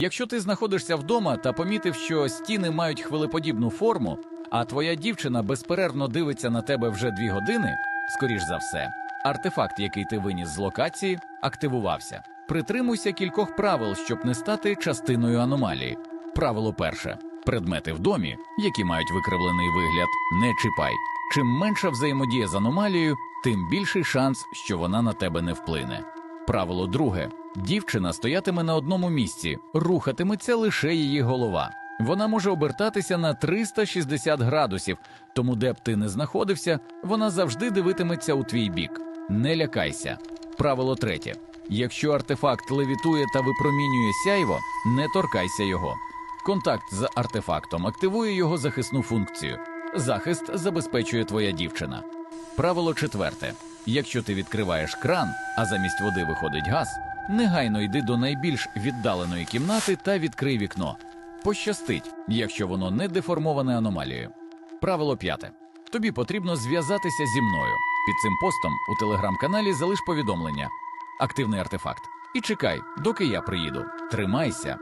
Якщо ти знаходишся вдома та помітив, що стіни мають хвилеподібну форму, а твоя дівчина безперервно дивиться на тебе вже дві години, скоріш за все, артефакт, який ти виніс з локації, активувався. Притримуйся кількох правил, щоб не стати частиною аномалії. Правило перше: предмети в домі, які мають викривлений вигляд, не чіпай. Чим менша взаємодія з аномалією, тим більший шанс, що вона на тебе не вплине. Правило друге: дівчина стоятиме на одному місці, рухатиметься лише її голова. Вона може обертатися на 360 градусів, тому де б ти не знаходився, вона завжди дивитиметься у твій бік. Не лякайся. Правило третє: якщо артефакт левітує та випромінює сяйво, не торкайся його. Контакт з артефактом активує його захисну функцію. Захист забезпечує твоя дівчина. Правило четверте: якщо ти відкриваєш кран, а замість води виходить газ, негайно йди до найбільш віддаленої кімнати та відкрий вікно. Пощастить, якщо воно не деформоване аномалією. Правило п'яте: тобі потрібно зв'язатися зі мною. Під цим постом у телеграм-каналі залиш повідомлення, активний артефакт. І чекай, доки я приїду. Тримайся,